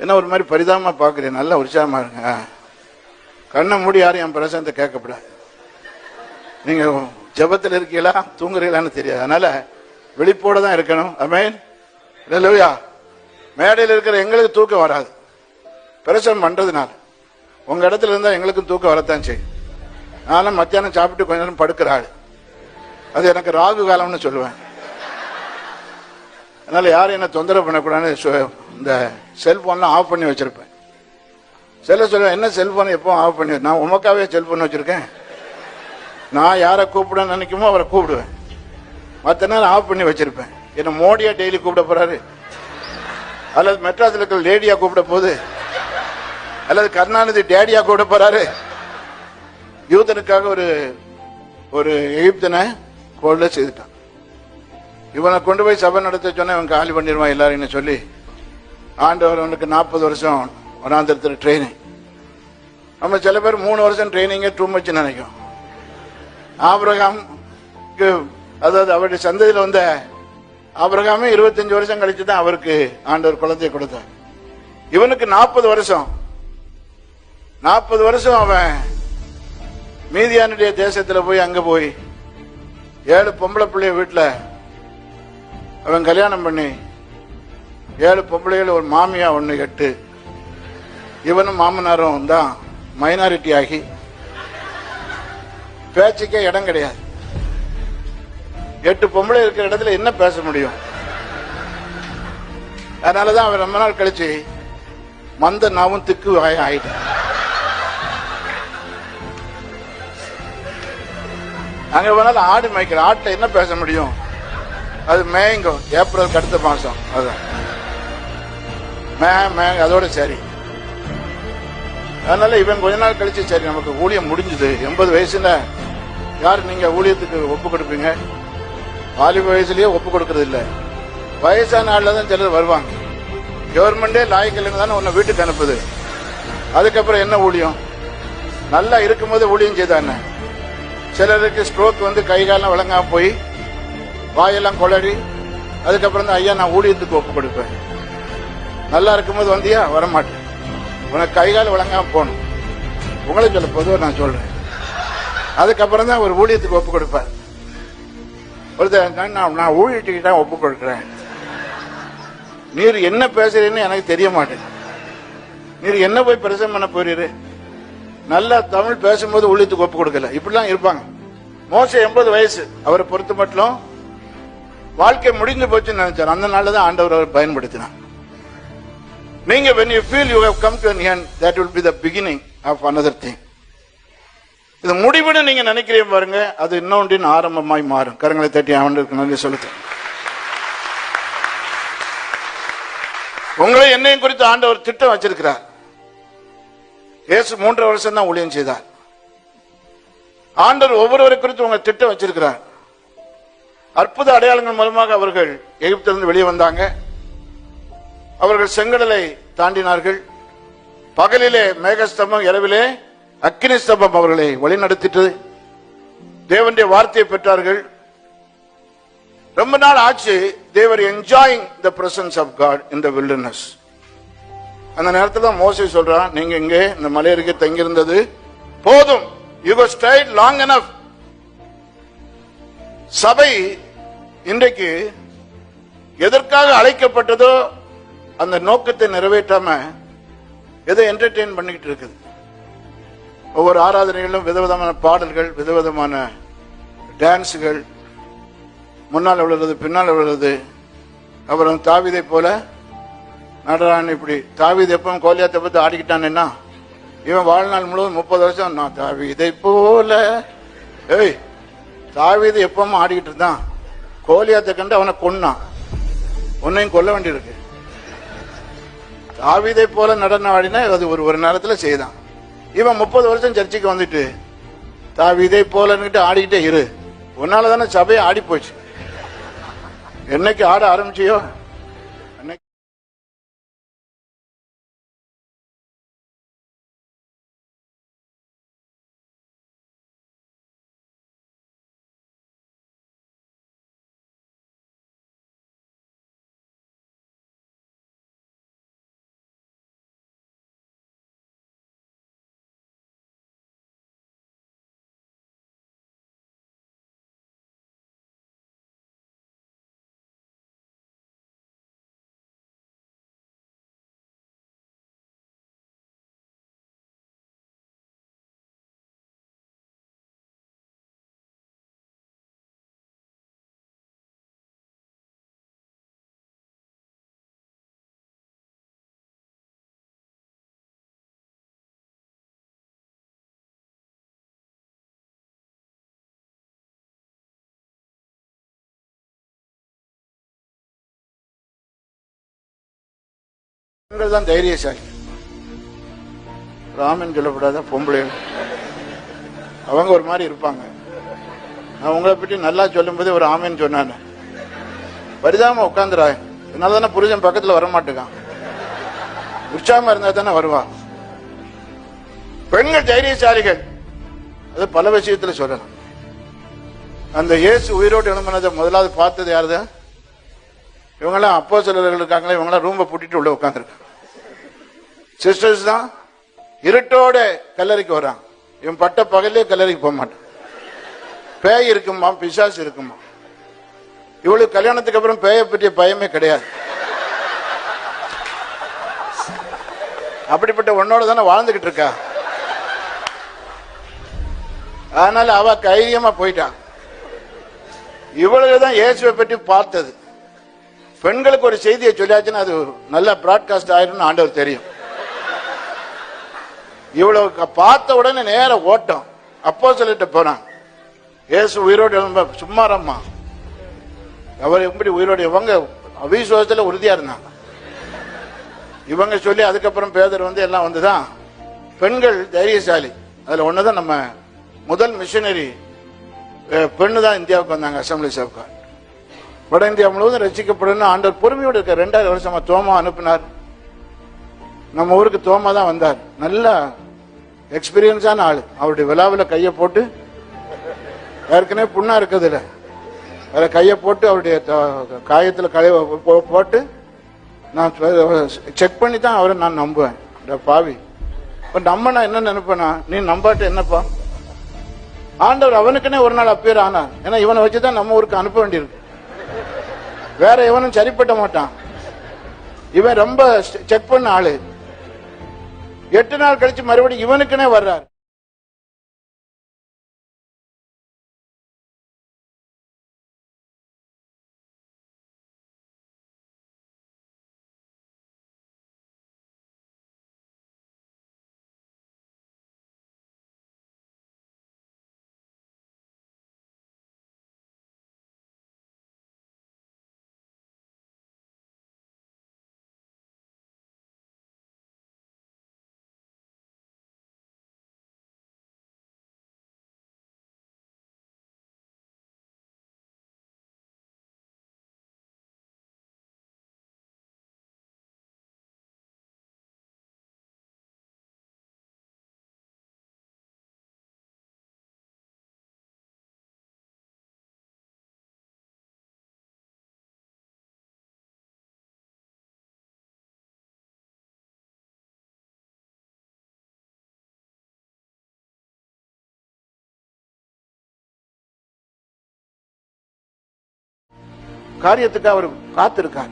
என்ன ஒரு மாதிரி பரிதாபமா பார்க்குறேன் நல்லா உற்சாகமா இருங்க. கண்ணை மூடி யாரும் என் பிரசனத்தை கேட்கக்கூடாது. நீங்க ஜெபத்தில் இருக்கீங்களா? தூங்குறீங்களான்னு தெரியாது. அதனால வெளிப்போட தான் இருக்கணும். அமேன் இல்லையா மேடையில் இருக்கிற எங்களுக்கு தூக்கம் வராது. பிரசனம் பண்றதுனால. உங்க இடத்துல இருந்தா எங்களுக்கும் தூக்கம் வரத்தான் செய்யும். நானும் மத்தியானம் சாப்பிட்டு கொஞ்ச நேரம் படுக்கிற ஆள். அது எனக்கு ராகு காலம்னு சொல்லுவேன். அதனால யாரும் என்ன தொந்தரவு பண்ணக்கூடாதுன்னு சொ- இந்த செல்போன்லாம் ஆஃப் பண்ணி வச்சிருப்பேன். செல்ல சொல்லுவேன் என்ன செல்போன் எப்போ ஆஃப் பண்ணி நான் உமக்காவே செல்போன் வச்சிருக்கேன். நான் யாரை கூப்பிட நினைக்குமோ அவரை கூப்பிடுவேன். மற்ற நேரம் ஆஃப் பண்ணி வச்சிருப்பேன். என்ன மோடியா டெய்லி கூப்பிட போறாரு? அல்லது மெட்ராஸ்ல இருக்கிற லேடியா கூப்பிட போகுது? அல்லது கருணாநிதி டேடியா கூப்பிட போறாரு? யூதனுக்காக ஒரு ஒரு எகிப்தனை கொள்ள செய்துட்டான். இவனை கொண்டு போய் சபை நடத்த சொன்னா இவன் காலி பண்ணிடுவான் எல்லாரும் சொல்லி ஆண்டவர் அவனுக்கு நாற்பது வருஷம் வனாந்திரத்தில் ட்ரைனிங் நம்ம சில பேர் மூணு வருஷம் ட்ரைனிங்கே டூ மச் நினைக்கும். ஆபிரகாம் அதாவது அவருடைய சந்ததியில் வந்த ஆபிரகாமே இருபத்தஞ்சு வருஷம் கழிச்சு தான் அவருக்கு ஆண்டவர் குழந்தைய கொடுத்தார். இவனுக்கு நாற்பது வருஷம். நாற்பது வருஷம் அவன் மீதியானுடைய தேசத்துல போய் அங்க போய் ஏழு பொம்பளை பிள்ளைய வீட்டுல அவன் கல்யாணம் பண்ணி ஏழு பொம்பளைகள் ஒரு மாமியா ஒன்று எட்டு. இவனும் மாமனாரும் தான் மைனாரிட்டி ஆகி பேச்சுக்கே இடம் கிடையாது. எட்டு பொம்பளை இருக்கிற இடத்துல என்ன பேச முடியும்? அதனாலதான் அவன் ரொம்ப நாள் கழிச்சு மந்த நாவும் திக்கு ஆயிட்டான். அங்க போனாலும் ஆடு மேய்க்கிற ஆட்டை என்ன பேச முடியும்? அது மேய்ங்கும் ஏப்ரல் அடுத்த மாசம் அதான். அதோட சரி. அதனால இவன் கொஞ்ச நாள் கழிச்சு சரி நமக்கு ஊழியம் முடிஞ்சது. எண்பது வயசுல யார் நீங்க ஊழியத்துக்கு ஒப்பு கொடுப்பீங்க? வாலிப வயசுலயே ஒப்பு கொடுக்கறது இல்ல. வயசான ஆள்ல தான் சிலர் வருவாங்க. கவர்மெண்டே லாய்க்கலுங்க தானே உன்னை வீட்டுக்கு அனுப்புது. அதுக்கப்புறம் என்ன ஊழியம்? நல்லா இருக்கும்போது ஊழியம் செய்தானே? சிலருக்கு ஸ்ட்ரோக் வந்து கை காலம் விளங்காம போய் வாயெல்லாம் கொளடி அதுக்கப்புறம் தான் ஐயா நான் ஊழியத்துக்கு ஒப்பு கொடுப்பேன். நல்லா இருக்கும்போது வந்தியா? வரமாட்டேன். உனக்கு கை கால் போகணும். உங்களை சொல்ல பொதுவாக நான் சொல்றேன். அதுக்கப்புறம் தான் ஒரு ஊழியத்துக்கு ஒப்பு கொடுப்பார். ஒருத்தர் நான் நான் ஊழியத்துக்கு தான் ஒப்பு கொடுக்குறேன். நீர் என்ன பேசுறீன்னு எனக்கு தெரிய மாட்டேங்குது. நீர் என்ன போய் பிரசம் பண்ண போறீரு? நல்லா தமிழ் பேசும்போது ஊழியத்துக்கு ஒப்பு கொடுக்கல. இப்படிலாம் இருப்பாங்க. மோச எண்பது வயசு. அவரை பொறுத்து மட்டும் வாழ்க்கை முடிஞ்சு போச்சுன்னு நினைச்சார். அந்த நாள்ல தான் ஆண்டவர் அவர் பயன்படுத்தினார். நீங்க when you feel you have come to an end that will be the beginning of another thing. இது முடிவுன்னு நீங்க நினைக்கிறீங்க பாருங்க அது இன்னொன்றின் ஆரம்பமாய் மாறும். கரங்களை தட்டி அவனுக்கு நன்றி சொல்லுது உங்களை என்னையும் குறித்து ஆண்டவர் திட்டம் வச்சிருக்கிறார். இயேசு மூன்று வருஷம் தான் ஊழியம் செய்தார். ஆண்டவர் ஒவ்வொருவரை குறித்து உங்க திட்டம் வச்சிருக்கிறார். அற்புத அடையாளங்கள் மூலமாக அவர்கள் எகிப்திலிருந்து வெளியே வந்தாங்க. அவர்கள் செங்கடலை தாண்டினார்கள். பகலிலே மேகஸ்தம்பம் இரவிலே அக்கினி ஸ்தம்பம் அவர்களை வழிநடத்திட்டு தேவனுடைய வார்த்தையை பெற்றார்கள். ரொம்ப நாள் ஆச்சு they were enjoying the presence of God in the wilderness அந்த நேரத்தில் தான் மோசே சொல்றான் நீங்க இங்கே இந்த மலையருகே தங்கியிருந்தது போதும். யூ ஸ்டைட் லாங் எனஃப் சபை இன்றைக்கு எதற்காக அழைக்கப்பட்டதோ அந்த நோக்கத்தை நிறைவேற்றாம எதை என்டர்டெயின் பண்ணிக்கிட்டு இருக்குது? ஒவ்வொரு ஆராதனைகளிலும் விதவிதமான பாடல்கள் விதவிதமான டான்ஸுகள் முன்னால் விழுறது பின்னால் விழுறது. அப்புறம் தாவிதை போல நடரான் இப்படி தாவீது எப்பவும் கோலியாத்தை பார்த்து ஆடிக்கிட்டானேன்னா இவன் வாழ்நாள் முழுவதும் முப்பது வருஷம் நான் தாவிதை போல. ஏய் தாவிதை எப்பவும் ஆடிக்கிட்டு இருந்தான். கோலியாத்தை கண்டு அவனை கொன்னான். உன்னையும் கொல்ல வேண்டியிருக்கு. தாவிதை போல நடனம் ஆடினா அது ஒரு ஒரு நேரத்தில் செய்தான். இவன் முப்பது வருஷம் சர்ச்சைக்கு வந்துட்டு தாவிதை போலன்னுட்டு ஆடிக்கிட்டே இரு. உன்னால தானே சபையை ஆடி போச்சு என்னைக்கு ஆட ஆரம்பிச்சியோ? பெண்கள் தான் தைரியசாலி. ராமன் சொல்லப்படாத பொம்பளை அவங்க ஒரு மாதிரி இருப்பாங்க. நான் உங்களை பற்றி நல்லா சொல்லும்போது ஒரு ஆமேன்னு சொன்னாங்க. வருதாம உட்காந்துரா இதனால தானே புருஷன் பக்கத்துல வர மாட்டேங்கான். உற்சாகமா இருந்தா தானே வருவா. பெண்கள் தைரியசாலிகள். அது பல விஷயத்துல சொல்லலாம். அந்த இயேசு உயிரோடு எழும்பினதை முதலாவது பார்த்தது யாருதான் இவங்கெல்லாம் அப்போ சிலர்கள் இருக்காங்களே இவங்கெல்லாம் ரூமை பூட்டிட்டு உள்ள உட்காந்துருக்காங்க சிஸ்டர்ஸ் தான் இருட்டோட கல்லறைக்கு வராங்க இவன் பட்ட பகலே கல்லறைக்கு போக மாட்டான். பேய் இருக்குமா பிசாசு இருக்குமா? இவளுக்கு கல்யாணத்துக்கு அப்புறம் பேயை பற்றிய பயமே கிடையாது. அப்படிப்பட்ட உன்னோட தானே வாழ்ந்துகிட்டு இருக்கா? அதனால அவ கைரியமா போயிட்டான் இவளுக்கு தான் இயேசுவை பற்றி பார்த்தது. பெண்களுக்கு ஒரு செய்தியை சொல்லியாச்சுன்னா அது நல்ல பிராட்காஸ்ட் ஆயிரும்னு ஆண்டவர் தெரியும். இவ்வளவு பார்த்த உடனே நேர ஓட்டம். அப்போ சொல்லிட்டு போனான் இயேசு உயிரோடு சும்மாரம்மா அவர் எப்படி உயிரோடு இவங்க அவிசுவாசத்துல உறுதியா இருந்தாங்க. இவங்க சொல்லி அதுக்கப்புறம் பேதர் வந்து எல்லாம் வந்துதான். பெண்கள் தைரியசாலி. அதுல ஒண்ணுதான் நம்ம முதல் மிஷினரி பெண்ணு தான் இந்தியாவுக்கு வந்தாங்க அசம்பிளி சபுக்கா வட இந்தியா முழுவதும் ரசிக்கப்படும் ஆண்டவர் பொறுமையோடு இருக்க ரெண்டாயிரம் வருஷமா தோமா அனுப்பினார். நம்ம ஊருக்கு தோமா தான் வந்தார். நல்ல எக்ஸ்பீரியன்ஸான ஆள். அவருடைய விழாவில் கையை போட்டு ஏற்கனவே புண்ணா இருக்குது அதில் கையை போட்டு அவருடைய காயத்தில் களை போட்டு நான் செக் பண்ணி தான் அவரை நான் நம்புவேன். பாவி. இப்போ நம்ம நான் என்ன நினைப்பேனா? நீ நம்பாட்ட என்னப்பா? ஆண்டவர் அவனுக்குன்னே ஒரு நாள் அப்பேர் ஆனார். ஏன்னா இவனை வச்சு தான் நம்ம ஊருக்கு அனுப்ப வேண்டியிருக்கு. வேற எவனும் சரிப்பட்ட மாட்டான். இவன் ரொம்ப செக் பண்ண ஆளு. எட்டு நாள் கழிச்சு மறுபடியும் இவனுக்குனே வர்றாரு. காரியத்துக்கு அவர் காத்திருக்கார்.